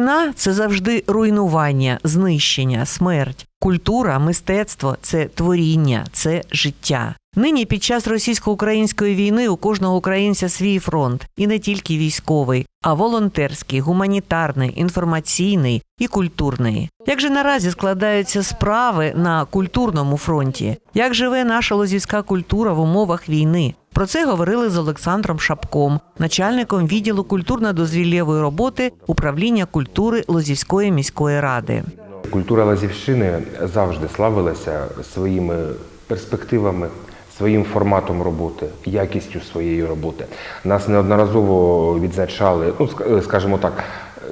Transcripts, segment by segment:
Війна це завжди руйнування, знищення, смерть. Культура, мистецтво це творіння, це життя. Нині під час російсько-української війни у кожного українця свій фронт, і не тільки військовий, а волонтерський, гуманітарний, інформаційний і культурний. Як же наразі складаються справи на культурному фронті? Як живе наша лозівська культура в умовах війни? Про це говорили з Олександром Шапком, начальником відділу культурно-дозвіллєвої роботи управління культури Лозівської міської ради. Культура Лазівщини завжди славилася своїми перспективами, своїм форматом роботи, якістю своєї роботи. Нас неодноразово відзначали, ну ск- скажімо так,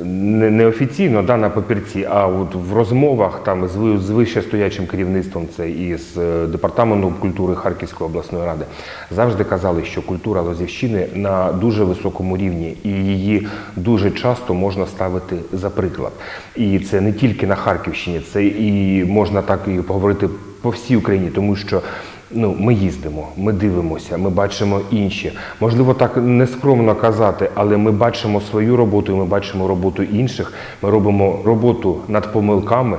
неофіційно да, на папірці, а от в розмовах там з з вищестоячим керівництвом, це і з е, департаментом культури Харківської обласної ради, завжди казали, що культура Лозівщини на дуже високому рівні, і її дуже часто можна ставити за приклад. І це не тільки на Харківщині, це і можна так і поговорити по всій Україні, тому що. Ну, ми їздимо, ми дивимося, ми бачимо інші. Можливо, так нескромно казати, але ми бачимо свою роботу, ми бачимо роботу інших. Ми робимо роботу над помилками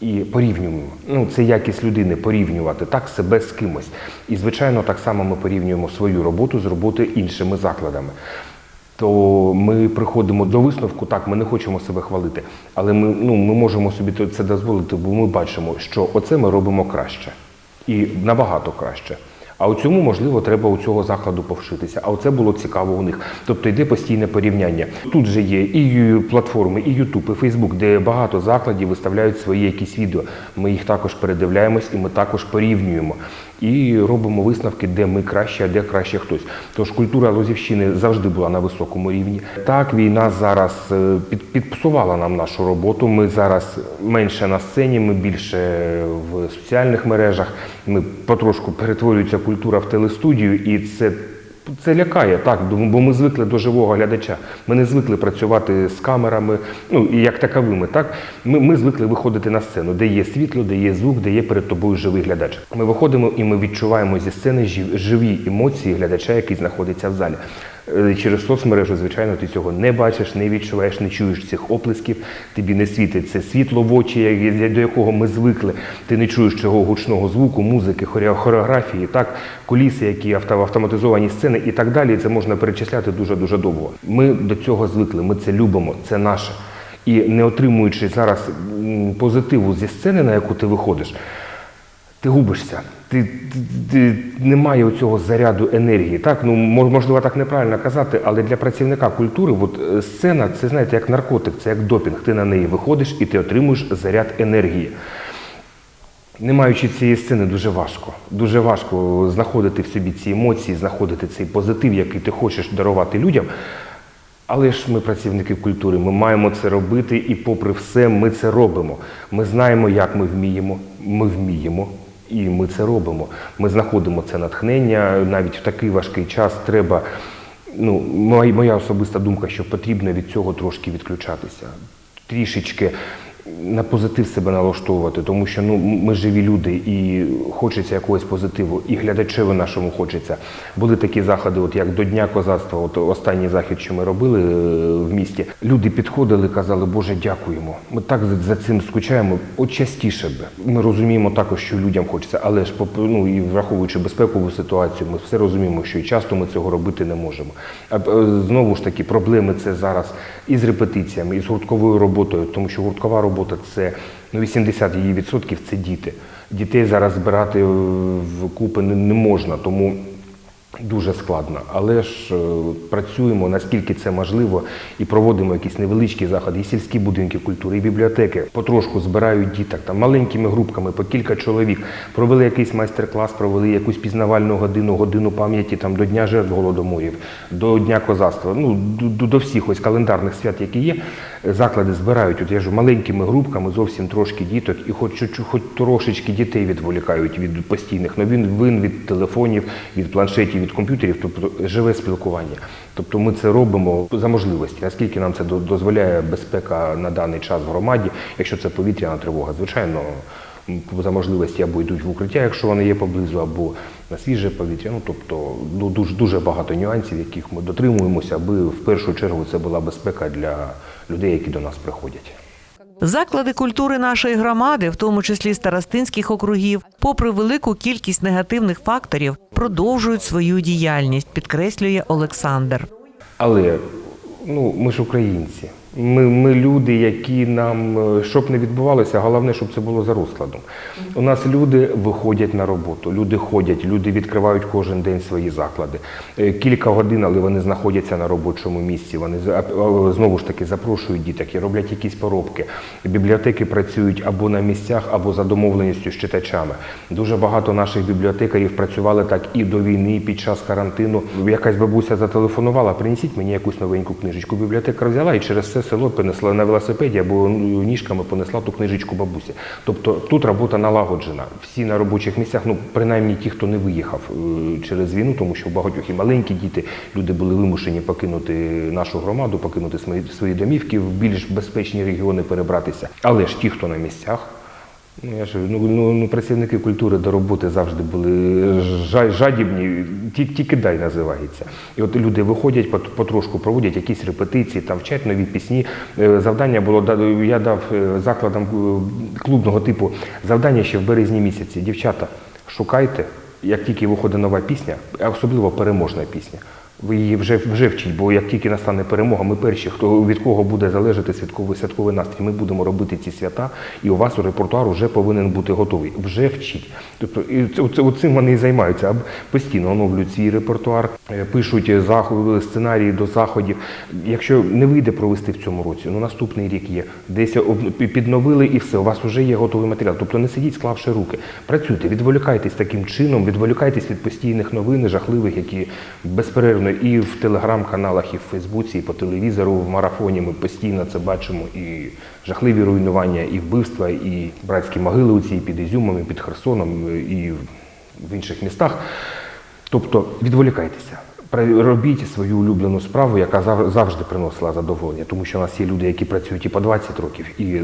і порівнюємо. Ну, це якість людини порівнювати так себе з кимось. І звичайно, так само ми порівнюємо свою роботу з роботою іншими закладами. То ми приходимо до висновку, так, ми не хочемо себе хвалити, але ми, ну, ми можемо собі це дозволити, бо ми бачимо, що оце ми робимо краще і набагато краще. А у цьому, можливо, треба у цього закладу повшитися. А оце було цікаво у них. Тобто йде постійне порівняння. Тут же є і платформи, і Ютуб, і Фейсбук, де багато закладів виставляють свої якісь відео. Ми їх також передивляємось і ми також порівнюємо. І робимо висновки, де ми краще, а де краще хтось. Тож культура Лозівщини завжди була на високому рівні. Так, війна зараз е, під, підпсувала нам нашу роботу. Ми зараз менше на сцені, ми більше в соціальних мережах. Ми потрошку перетворюється культура в телестудію, і це. Це лякає, так, бо ми звикли до живого глядача. Ми не звикли працювати з камерами, ну і як таковими. Так? Ми, ми звикли виходити на сцену, де є світло, де є звук, де є перед тобою живий глядач. Ми виходимо і ми відчуваємо зі сцени жив- живі емоції глядача, який знаходиться в залі. Е, Через соцмережу, звичайно, ти цього не бачиш, не відчуваєш, не чуєш цих оплесків, тобі не світить це світло в очі, до якого ми звикли. Ти не чуєш цього гучного звуку, музики, хорео- хореографії, так, куліси, які авто- автоматизовані сцени і так далі. Це можна перечисляти дуже-дуже довго. Ми до цього звикли, ми це любимо, це наше. І не отримуючи зараз позитиву зі сцени, на яку ти виходиш, ти губишся. Ти, ти, немає цього заряду енергії. Так, ну можливо, так неправильно казати, але для працівника культури, от е, сцена, це знаєте, як наркотик, це як допінг. Ти на неї виходиш і ти отримуєш заряд енергії. Не маючи цієї сцени, дуже важко. Дуже важко знаходити в собі ці емоції, знаходити цей позитив, який ти хочеш дарувати людям. Але ж ми працівники культури, ми маємо це робити, і попри все, ми це робимо. Ми знаємо, як ми вміємо. Ми вміємо, і ми це робимо. Ми знаходимо це натхнення. Навіть в такий важкий час треба. Ну, моя особиста думка, що потрібно від цього трошки відключатися. Трішечки на позитив себе налаштовувати, тому що ну ми живі люди і хочеться якогось позитиву, і глядачеві нашому хочеться. Були такі заходи, от як до Дня козацтва, от останній захід, що ми робили е, в місті. Люди підходили, казали, Боже, дякуємо. Ми так за, цим скучаємо. От частіше би. Ми розуміємо також, що людям хочеться, але ж ну, і враховуючи безпекову ситуацію, ми все розуміємо, що і часто ми цього робити не можемо. А е, знову ж таки, проблеми це зараз і з репетиціями, і з гуртковою роботою, тому що гурткова робота це ну, 80 її відсотків це діти. Дітей зараз збирати в купи не можна, тому дуже складно. Але ж е, працюємо наскільки це можливо і проводимо якісь невеличкі заходи, і сільські будинки культури, і бібліотеки. Потрошку збирають діток там маленькими групками, по кілька чоловік. Провели якийсь майстер-клас, провели якусь пізнавальну годину, годину пам'яті там до Дня жертв голодоморів, до Дня козацтва. Ну до, до- всіх ось календарних свят, які є, заклади збирають. От я ж маленькими групками, зовсім трошки діток, і хоч хоч трошечки дітей відволікають від постійних новин, вин від телефонів, від планшетів, від комп'ютерів, тобто живе спілкування. Тобто ми це робимо за можливості, наскільки нам це до- дозволяє безпека на даний час в громаді, якщо це повітряна тривога. Звичайно, за можливості або йдуть в укриття, якщо вони є поблизу, або на свіже повітря. Ну тобто ну, дуже дуже багато нюансів, яких ми дотримуємося, аби в першу чергу це була безпека для людей, які до нас приходять. Заклади культури нашої громади, в тому числі старостинських округів, попри велику кількість негативних факторів, продовжують свою діяльність, підкреслює Олександр. Але ну, ми ж українці. Ми, ми люди, які нам, е, щоб не відбувалося, головне, щоб це було за розкладом. У нас люди виходять на роботу, люди ходять, люди відкривають кожен день свої заклади. Е, Кілька годин, але вони знаходяться на робочому місці. Вони знову ж таки запрошують діток і роблять якісь поробки. Бібліотеки працюють або на місцях, або за домовленістю з читачами. Дуже багато наших бібліотекарів працювали так і до війни, і під час карантину. Якась бабуся зателефонувала, принесіть мені якусь новеньку книжечку. Бібліотека взяла і через все село понесла на велосипеді або ніжками понесла ту книжечку бабусі. Тобто тут робота налагоджена. Всі на робочих місцях, ну принаймні ті, хто не виїхав е, через війну, тому що в багатьох і маленькі діти, люди були вимушені покинути нашу громаду, покинути свої домівки, в більш безпечні регіони перебратися. Але ж ті, хто на місцях, Ну, я ж ну, ну, ну, працівники культури до роботи завжди були жадібні, ті- тільки дай називається. І от люди виходять, потрошку проводять якісь репетиції, там вчать нові пісні. Е, Завдання було я дав е, закладам е, клубного типу завдання ще в березні місяці. Дівчата, шукайте, як тільки виходить нова пісня, особливо переможна пісня. Ви її вже, вже вчіть, бо як тільки настане перемога, ми перші, хто від кого буде залежати святковий святковий настрій. Ми будемо робити ці свята, і у вас у репертуар вже повинен бути готовий. Вже вчіть. Тобто і оцим вони і займаються. Постійно оновлюють свій репертуар, е, пишуть заходи, сценарії до заходів. Якщо не вийде провести в цьому році, ну наступний рік є. Десь підновили і все. У вас вже є готовий матеріал. Тобто не сидіть, склавши руки. Працюйте, відволікайтесь таким чином, відволікайтесь від постійних новин, жахливих, які безперервно і в телеграм-каналах, і в Фейсбуці, і по телевізору, в марафоні ми постійно це бачимо. І жахливі руйнування, і вбивства, і братські могили у цій під Ізюмом, і під Херсоном, і в інших містах. Тобто відволікайтеся. Робіть свою улюблену справу, яка завжди приносила задоволення, тому що у нас є люди, які працюють і по 20 років. І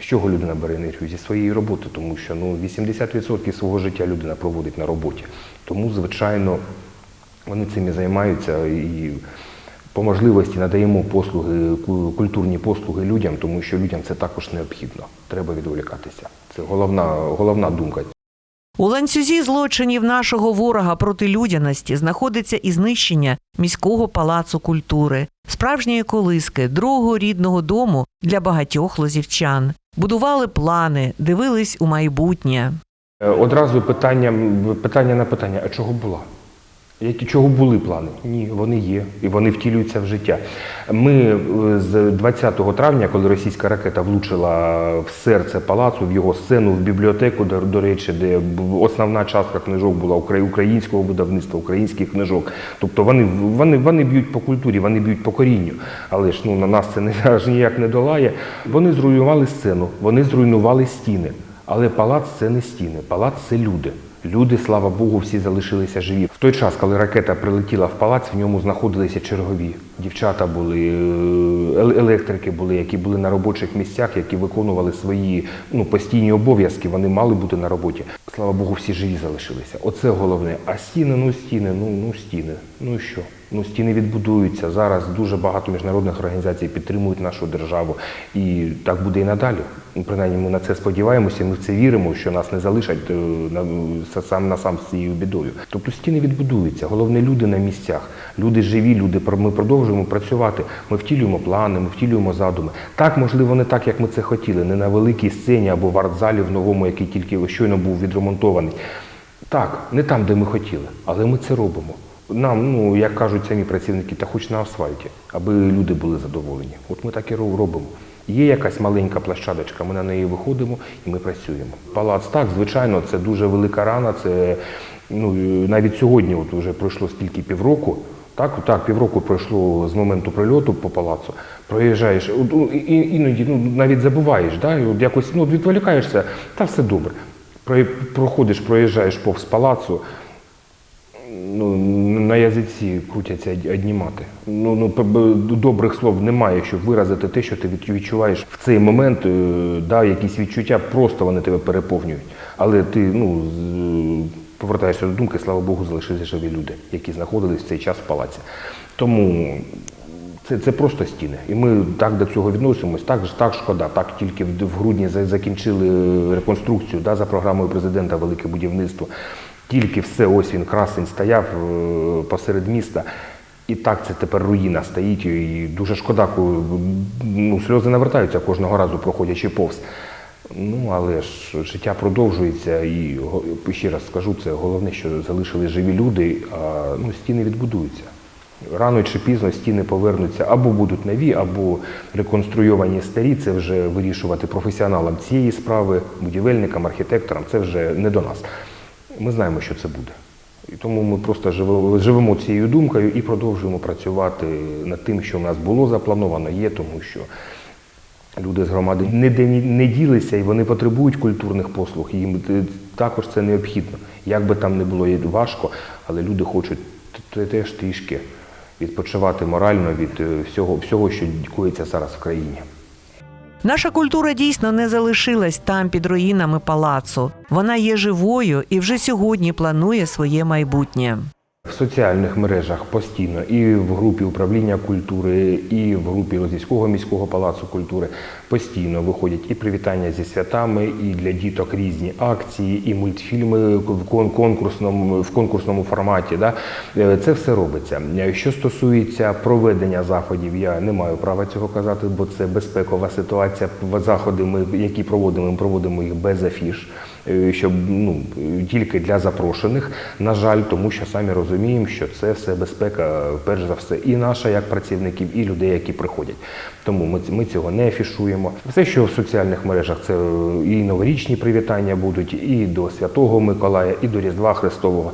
з чого людина бере енергію? Зі своєї роботи, тому що ну, 80% свого життя людина проводить на роботі. Тому, звичайно, вони цим і займаються і по можливості надаємо послуги, ку- культурні послуги людям, тому що людям це також необхідно. Треба відволікатися. Це головна, головна думка У ланцюзі злочинів нашого ворога проти людяності знаходиться і знищення міського палацу культури, справжньої колиски, другого рідного дому для багатьох лозівчан. Будували плани, дивились у майбутнє. Е, Одразу питання, питання на питання, а чого була? Які чого були плани? Ні, вони є і вони втілюються в життя. Ми е, з 20 травня, коли російська ракета влучила в серце палацу, в його сцену, в бібліотеку, до, до речі, де основна частка книжок була українського видавництва, українських книжок. Тобто вони, вони, вони б'ють по культурі, вони б'ють по корінню. Але ж ну, на нас це не, аж ніяк не долає. Вони зруйнували сцену, вони зруйнували стіни. Але палац це не стіни, палац це люди. Люди, слава Богу, всі залишилися живі. В той час, коли ракета прилетіла в палац, в ньому знаходилися чергові. Дівчата були, е, електрики були, які були на робочих місцях, які виконували свої ну, постійні обов'язки. Вони мали бути на роботі. Слава Богу, всі живі залишилися. Оце головне. А стіни, ну стіни, ну, ну стіни. Ну і що? Ну, стіни відбудуються. Зараз дуже багато міжнародних організацій підтримують нашу державу. І так буде і надалі. Принаймні, ми на це сподіваємося, ми в це віримо, що нас не залишать е, сам на сам з цією бідою. Тобто стіни відбудуються. Головне, люди на місцях. Люди живі, люди ми продовжуємо працювати. Ми втілюємо плани, ми втілюємо задуми. Так, можливо, не так, як ми це хотіли, не на великій сцені або в артзалі в новому, який тільки щойно був відремонтований. Так, не там, де ми хотіли, але ми це робимо. Нам, ну як кажуть самі працівники, та хоч на асфальті, аби люди були задоволені. От ми так і робимо. Є якась маленька площадочка, ми на неї виходимо і ми працюємо. Палац так, звичайно, це дуже велика рана. Це ну навіть сьогодні, от вже пройшло стільки півроку. Так, так, півроку пройшло з моменту прильоту по палацу. Проїжджаєш, ну, іноді ну, навіть забуваєш, да, от якось ну, відволікаєшся, та все добре. Проходиш, проїжджаєш повз палацу, Ну, на язиці крутяться од- одні мати. Ну, ну, добрих слов немає, щоб виразити те, що ти відчуваєш в цей момент, е, да, якісь відчуття, просто вони тебе переповнюють. Але ти ну, повертаєшся до думки, слава Богу, залишилися живі люди, які знаходились в цей час в палаці. Тому це, це просто стіни. І ми так до цього відносимось. Так, так шкода. Так тільки в грудні закінчили реконструкцію да, за програмою президента Велике будівництво. Тільки все, ось він красень стояв е, посеред міста. І так це тепер руїна стоїть. І дуже шкода, ну, сльози навертаються кожного разу, проходячи повз. Ну, але ж життя продовжується, і ще раз скажу, це головне, що залишили живі люди, а ну, стіни відбудуються. Рано чи пізно стіни повернуться або будуть нові, або реконструйовані старі. Це вже вирішувати професіоналам цієї справи, будівельникам, архітекторам. Це вже не до нас. Ми знаємо, що це буде. І тому ми просто живемо, цією думкою і продовжуємо працювати над тим, що в нас було заплановано, є, тому що люди з громади ні- не ділися і вони потребують культурних послуг. Їм е, також це необхідно. Як би там не було важко, але люди хочуть теж трішки відпочивати морально від е, всього, всього, що коїться зараз в країні. Наша культура дійсно не залишилась там під руїнами палацу. Вона є живою і вже сьогодні планує своє майбутнє. Соціальних мережах постійно і в групі управління культури, і в групі Лозівського міського палацу культури постійно виходять і привітання зі святами, і для діток різні акції, і мультфільми в кон- конкурсному в конкурсному форматі. Да? Е, Це все робиться. Що стосується проведення заходів, я не маю права цього казати, бо це безпекова ситуація. Заходи, ми які проводимо, ми проводимо їх без афіш щоб ну тільки для запрошених. На жаль, тому що самі розуміємо, що це все безпека, перш за все, і наша як працівників, і людей, які приходять. Тому ми, ми цього не афішуємо. Все, що в соціальних мережах, це і новорічні привітання будуть, і до Святого Миколая, і до Різдва Христового.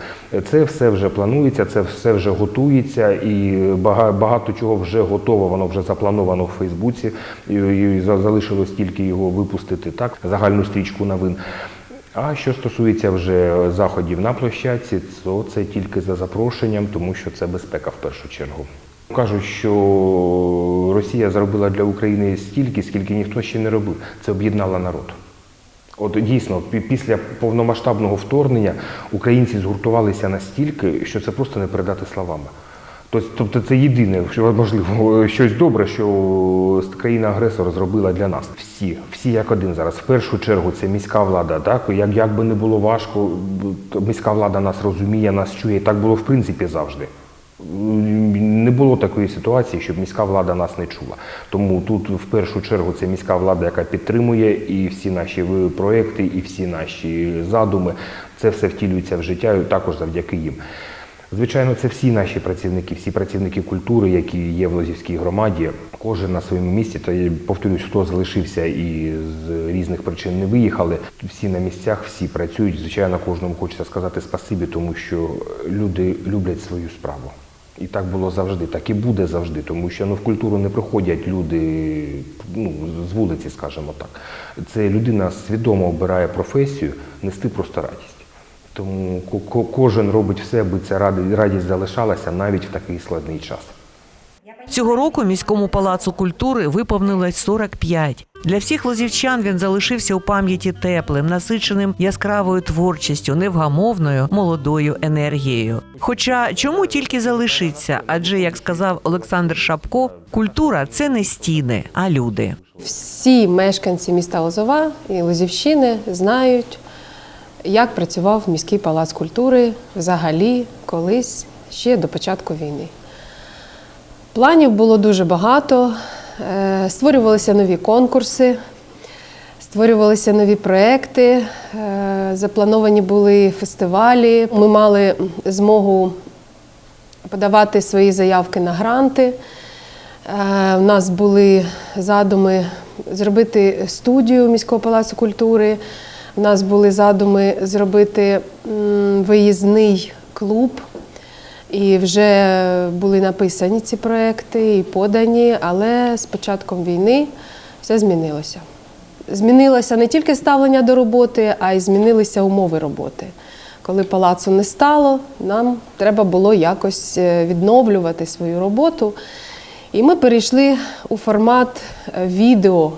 Це все вже планується, це все вже готується, і бага- багато чого вже готово, воно вже заплановано в Фейсбуці, і, і за- залишилось тільки його випустити так, загальну стрічку новин. А що стосується вже заходів на площадці, то це тільки за запрошенням, тому що це безпека в першу чергу. Кажуть, що Росія зробила для України стільки, скільки ніхто ще не робив. Це об'єднала народ. От дійсно, після повномасштабного вторгнення українці згуртувалися настільки, що це просто не передати словами. Тобто, тобто це єдине, що можливо щось добре, що країна-агресор зробила для нас. Всі, всі як один зараз. В першу чергу це міська влада. Так як, як би не було важко, то міська влада нас розуміє, нас чує. Так було в принципі завжди. Не було такої ситуації, щоб міська влада нас не чула. Тому тут в першу чергу це міська влада, яка підтримує і всі наші проекти, і всі наші задуми. Це все втілюється в життя також завдяки їм. Звичайно, це всі наші працівники, всі працівники культури, які є в Лозівській громаді. Кожен на своєму місці. Та я повторюсь, хто залишився і з різних причин не виїхали. Всі на місцях, всі працюють. Звичайно, кожному хочеться сказати спасибі, тому що люди люблять свою справу. І так було завжди, так і буде завжди, тому що ну, в культуру не приходять люди ну, з вулиці, скажімо так. Це людина свідомо обирає професію нести просто радість. Тому ко- ко- кожен робить все, аби ця ради- радість залишалася навіть в такий складний час. Цього року міському палацу культури виповнилось 45. Для всіх лозівчан він залишився у пам'яті теплим, насиченим яскравою творчістю, невгамовною молодою енергією. Хоча чому тільки залишиться? Адже, як сказав Олександр Шапко, культура це не стіни, а люди. Всі мешканці міста Лозова і Лозівщини знають, як працював міський палац культури взагалі колись ще до початку війни. Планів було дуже багато, е, створювалися нові конкурси, створювалися нові проекти, е, заплановані були фестивалі. Ми мали змогу подавати свої заявки на гранти. Е, У нас були задуми зробити студію міського палацу культури. У нас були задуми зробити виїзний клуб. І вже були написані ці проекти і подані, але з початком війни все змінилося. Змінилося не тільки ставлення до роботи, а й змінилися умови роботи. Коли палацу не стало, нам треба було якось е, відновлювати свою роботу. І ми перейшли у формат е, відео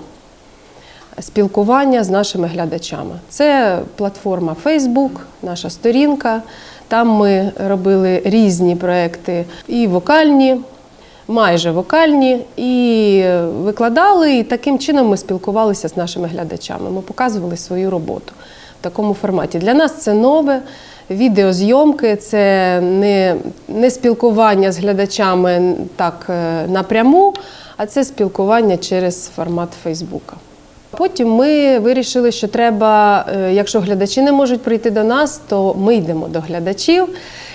спілкування з нашими глядачами. Це платформа Facebook, наша сторінка. Там ми робили різні проекти і вокальні, майже вокальні, і викладали. І таким чином ми спілкувалися з нашими глядачами. Ми показували свою роботу в такому форматі. Для нас це нове. Відеозйомки це не, не спілкування з глядачами так е, напряму, а це спілкування через формат Фейсбука. Потім ми вирішили, що треба, е, якщо глядачі не можуть прийти до нас, то ми йдемо до глядачів.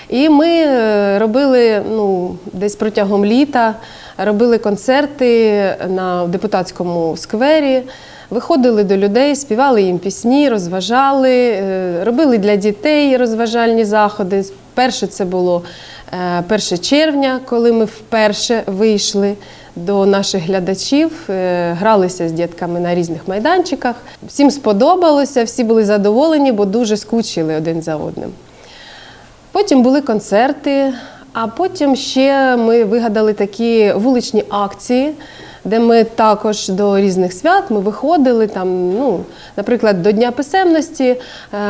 І ми е, робили ну, десь протягом літа, робили концерти на депутатському сквері, виходили до людей, співали їм пісні, розважали, е, робили для дітей розважальні заходи. Перше це було е, 1 червня, коли ми вперше вийшли до наших глядачів, е, гралися з дітками на різних майданчиках. Всім сподобалося, всі були задоволені, бо дуже скучили один за одним. Потім були концерти, а потім ще ми вигадали такі вуличні акції, де ми також до різних свят ми виходили там, ну, наприклад, до Дня писемності.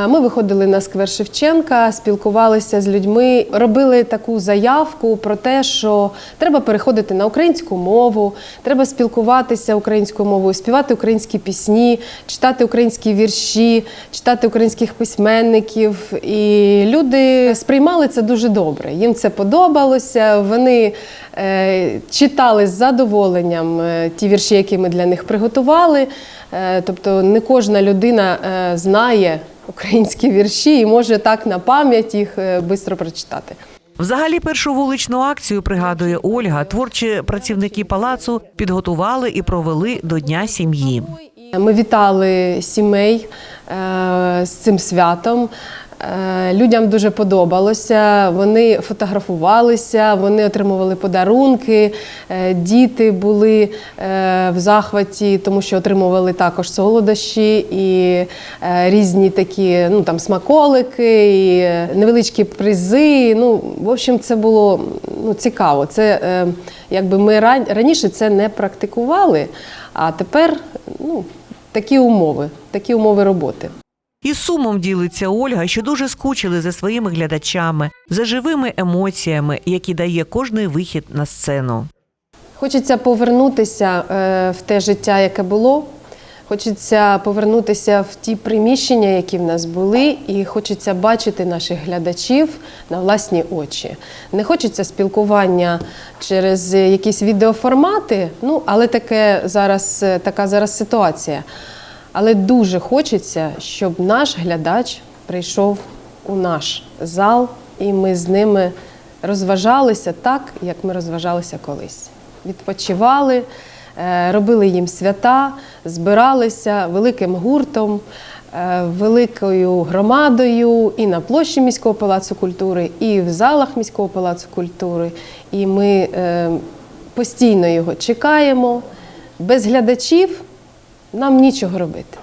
е, Ми виходили на сквер Шевченка, спілкувалися з людьми, робили таку заявку про те, що треба переходити на українську мову, треба спілкуватися українською мовою, співати українські пісні, читати українські вірші, читати українських письменників. І люди сприймали це дуже добре. Їм це подобалося. Вони е, читали з задоволенням е, ті вірші, які ми для них приготували. Е, тобто не кожна людина е, знає українські вірші і може так на пам'ять їх швидко прочитати. Взагалі, першу вуличну акцію пригадує Ольга. Творчі працівники палацу підготували і провели до Дня сім'ї. Ми вітали сімей з цим святом. Е, Людям дуже подобалося. Вони фотографувалися, вони отримували подарунки. Е, Діти були е, в захваті, тому що отримували також солодощі і різні такі ну, там, смаколики, і невеличкі призи. Ну, в общем, це було ну, цікаво. Це, якби ми раніше це не практикували, а тепер ну, такі умови, такі умови роботи. І сумом ділиться Ольга, що дуже скучили за своїми глядачами, за живими емоціями, які дає кожний вихід на сцену. Хочеться повернутися е, в те життя, яке було. Хочеться повернутися в ті приміщення, які в нас були, і хочеться бачити наших глядачів на власні очі. Не хочеться спілкування через якісь відеоформати, ну але таке зараз, е, така зараз ситуація. Але дуже хочеться, щоб наш глядач прийшов у наш зал, і ми з ними розважалися так, як ми розважалися колись. Відпочивали, е, робили їм свята, збиралися великим гуртом, е, великою громадою і на площі міського палацу культури, і в залах міського палацу культури. І ми е, постійно його чекаємо. Без глядачів нам нічого робити.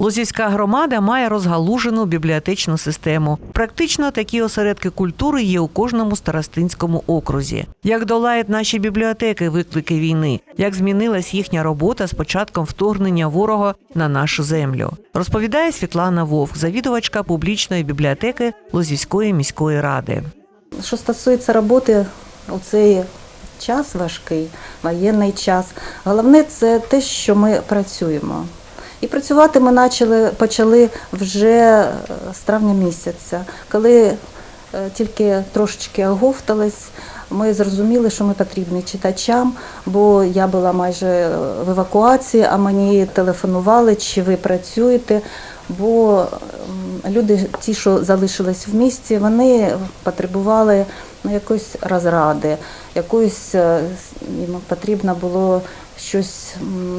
Лозівська громада має розгалужену бібліотечну систему. Практично такі осередки культури є у кожному старостинському окрузі. Як долають наші бібліотеки виклики війни, як змінилась їхня робота з початком вторгнення ворога на нашу землю, розповідає Світлана Вовк, завідувачка публічної бібліотеки Лозівської міської ради. Що стосується роботи у цей час важкий, воєнний час, головне це те, що ми працюємо. І працювати ми почали, почали вже е, з травня місяця, коли е, тільки трошечки оговтались. Ми зрозуміли, що ми потрібні читачам, бо я була майже в евакуації, а мені телефонували, чи ви працюєте. Бо люди, ті, що залишились в місті, вони потребували ну, якоїсь розради, якоїсь е, їм потрібно було щось,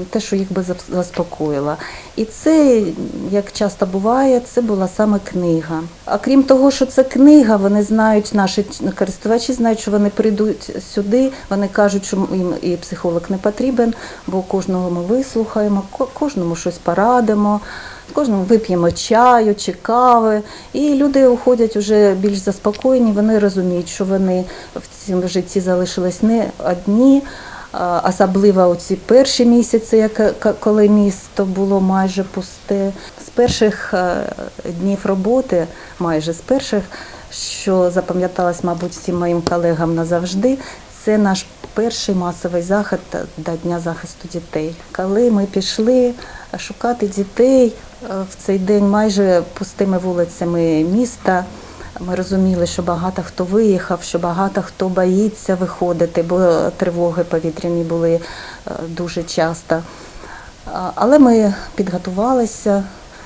те, що їх би зас- заспокоїло. І це, як часто буває, це була саме книга. А крім того, що це книга, вони знають, наші користувачі знають, що вони прийдуть сюди, вони кажуть, що їм і психолог не потрібен, бо кожного ми вислухаємо, ко- кожному щось порадимо. Кожному вип'ємо чаю чи кави, і люди уходять вже більш заспокоєні. Вони розуміють, що вони в цьому житті залишились не одні, особливо у ці перші місяці, як к- коли місто було майже пусте. З перших е, днів роботи, майже з перших, що запам'яталось, мабуть, всім моїм колегам назавжди, це наш перший масовий захід до Дня захисту дітей. Коли ми пішли шукати дітей е, в цей день майже пустими вулицями міста. Ми розуміли, що багато хто виїхав, що багато хто боїться виходити, бо тривоги повітряні були е, дуже часто. Але ми підготувалися,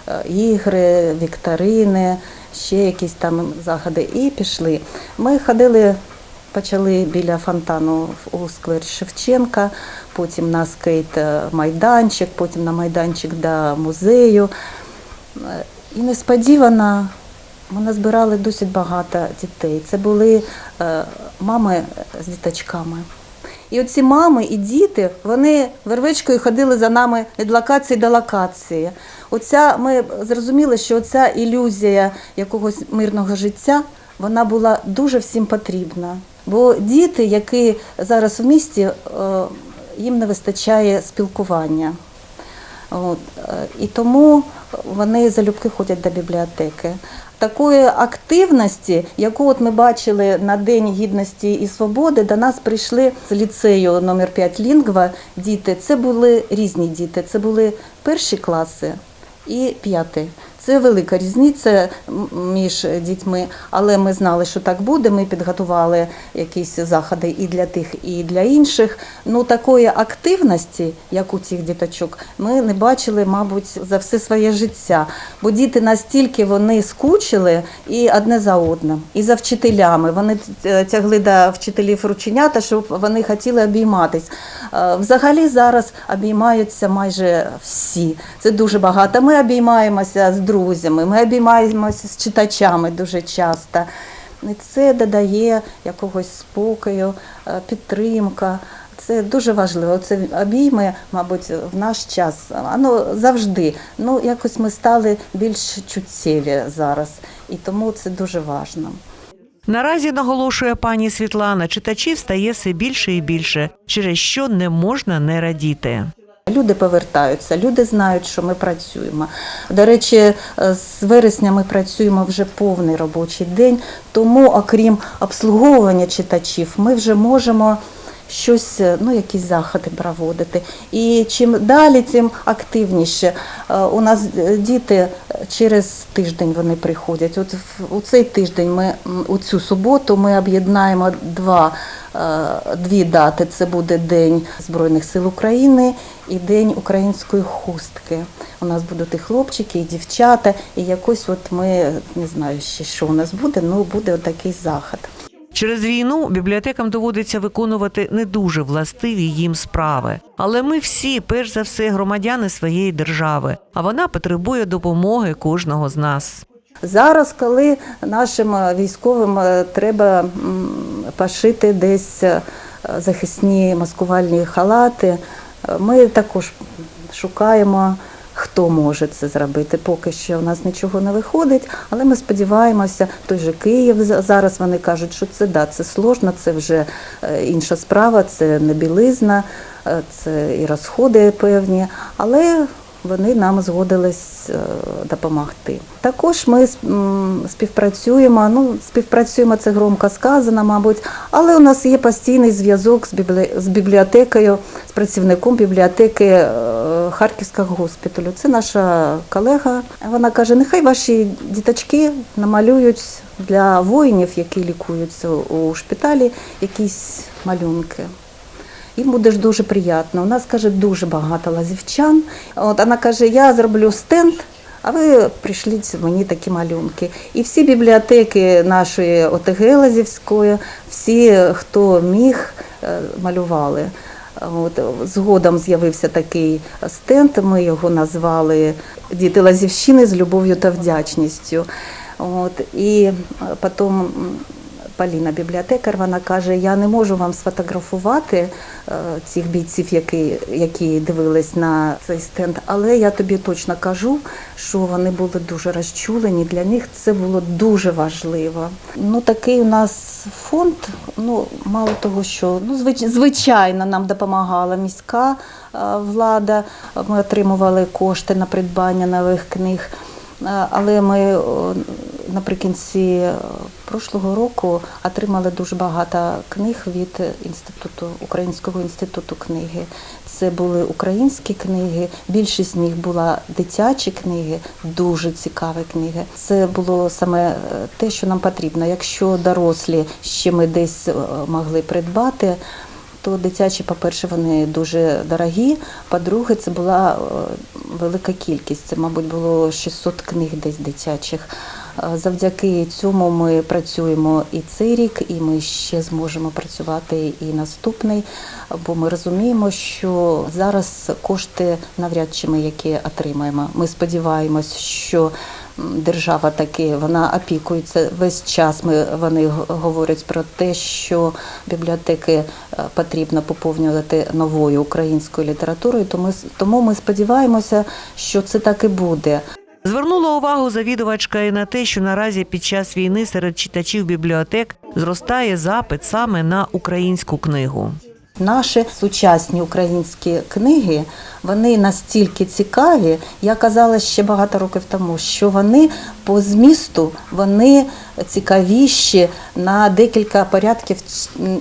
е, ігри, вікторини, ще якісь там заходи, і пішли. Ми ходили, почали біля фонтану у сквері Шевченка, потім на скейт-майданчик, потім на майданчик до музею. Е, І несподівано ми назбирали досить багато дітей. Це були е, мами з діточками. І оці мами і діти, вони вервичкою ходили за нами від локації до локації. Оця, ми зрозуміли, що ця ілюзія якогось мирного життя, вона була дуже всім потрібна. Бо діти, які зараз в місті, е, їм не вистачає спілкування. От, е, і тому вони залюбки ходять до бібліотеки. Такої активності, яку от ми бачили на День гідності і свободи, до нас прийшли з ліцею номер 5 Лінгва діти. Це були різні діти. Це були перші класи і п'ятий. Це велика різниця між дітьми, але ми знали, що так буде. Ми підготували якісь заходи і для тих, і для інших. Ну такої активності, як у цих діточок, ми не бачили, мабуть, за все своє життя. Бо діти настільки вони скучили і одне за одним, і за вчителями. Вони е, тягли до вчителів рученята, щоб вони хотіли обійматись. Е, Взагалі зараз обіймаються майже всі. Це дуже багато. Ми обіймаємося з друзями, ми обіймаємося з читачами дуже часто. І це додає якогось спокою, е, підтримка. Це дуже важливо. Це обійми, мабуть, в наш час. Воно завжди. Ну, якось ми стали більш чуттєві зараз, і тому це дуже важливо. Наразі наголошує пані Світлана, читачів стає все більше і більше, через що не можна не радіти. Люди повертаються, люди знають, що ми працюємо. До речі, е, з вересня ми працюємо вже повний робочий день, тому, окрім обслуговування читачів, ми вже можемо щось, е, ну, якісь заходи проводити. І чим далі, тим активніше. Е, У нас е, діти через тиждень вони приходять. От у цей тиждень ми у цю суботу ми об'єднаємо два. Дві дати це буде День Збройних сил України і День української хустки. У нас будуть і хлопчики, і дівчата, і якось от ми не знаю ще, що у нас буде, ну буде такий захід. Через війну бібліотекам доводиться виконувати не дуже властиві їм справи. Але ми всі, перш за все, громадяни своєї держави, а вона потребує допомоги кожного з нас. Зараз, коли нашим військовим е, треба пошити десь е, захисні маскувальні халати, е, ми також шукаємо, хто може це зробити. Поки що в нас нічого не виходить, але ми сподіваємося, той же Київ зараз вони кажуть, що це да, це сложно, це вже е, інша справа, це не білизна, е, це і розходи певні, але вони нам згодились е, допомогти. Також ми співпрацюємо. Ну, співпрацюємо це громко сказано, мабуть, але у нас є постійний зв'язок з, бібліотекою, з працівником бібліотеки е, Харківського госпіталю. Це наша колега. Вона каже: нехай ваші діточки намалюють для воїнів, які лікуються у шпиталі, якісь малюнки. Їм буде ж дуже приємно. У нас каже дуже багато лазівчан. От вона каже: я зроблю стенд. А ви прийшліть мені такі малюнки. І всі бібліотеки нашої ОТГ Лазівської, всі, хто міг, е, малювали. От, згодом з'явився такий стенд, ми його назвали Діти Лазівщини з любов'ю та вдячністю. От, і потім Поліна бібліотекар, вона каже: я не можу вам сфотографувати е, цих бійців, які, які дивились на цей стенд, але я тобі точно кажу, що вони були дуже розчулені. Для них це було дуже важливо. Ну такий у нас фонд. Ну мало того, що ну звичайно нам допомагала міська е, влада. Ми отримували кошти на придбання нових книг. Е, Але ми наприкінці е, прошлого року отримали дуже багато книг від інституту Українського інституту книги. Це були українські книги. Більшість з них була дитячі книги, дуже цікаві книги. Це було саме е, те, що нам потрібно. Якщо дорослі ще ми десь е, могли придбати. То дитячі, по-перше, вони дуже дорогі. По-друге, це була велика кількість. Це, мабуть, було 600 книг десь дитячих. Е, Завдяки цьому ми працюємо і цей рік, і ми ще зможемо працювати і наступний, бо ми розуміємо, що зараз кошти навряд чи ми які отримаємо. Ми сподіваємось, що держава таки вона опікується весь час. Ми вони говорять про те, що бібліотеки е, потрібно поповнювати новою українською літературою. Тому тому ми сподіваємося, що це так і буде. Звернула увагу завідувачка і на те, що наразі під час війни серед читачів бібліотек зростає запит саме на українську книгу. Наші сучасні українські книги вони настільки цікаві, я казала ще багато років тому, що вони по змісту вони цікавіші на декілька порядків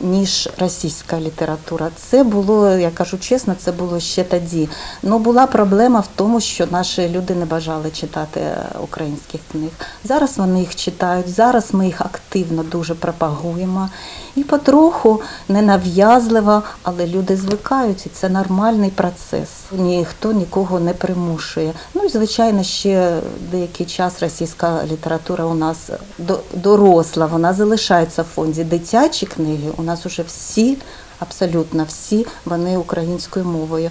ніж російська література. Це було, я кажу чесно, це було ще тоді. Ну була проблема в тому, що наші люди не бажали читати українських книг. Зараз вони їх читають. Зараз ми їх активно дуже пропагуємо. І потроху ненав'язливо, але люди звикають, і це нормальний процес. Ніхто нікого не примушує. Ну і звичайно, ще деякий час російська література у нас до- доросла, вона залишається в фонді. Дитячі книги у нас уже всі. Абсолютно всі вони українською мовою.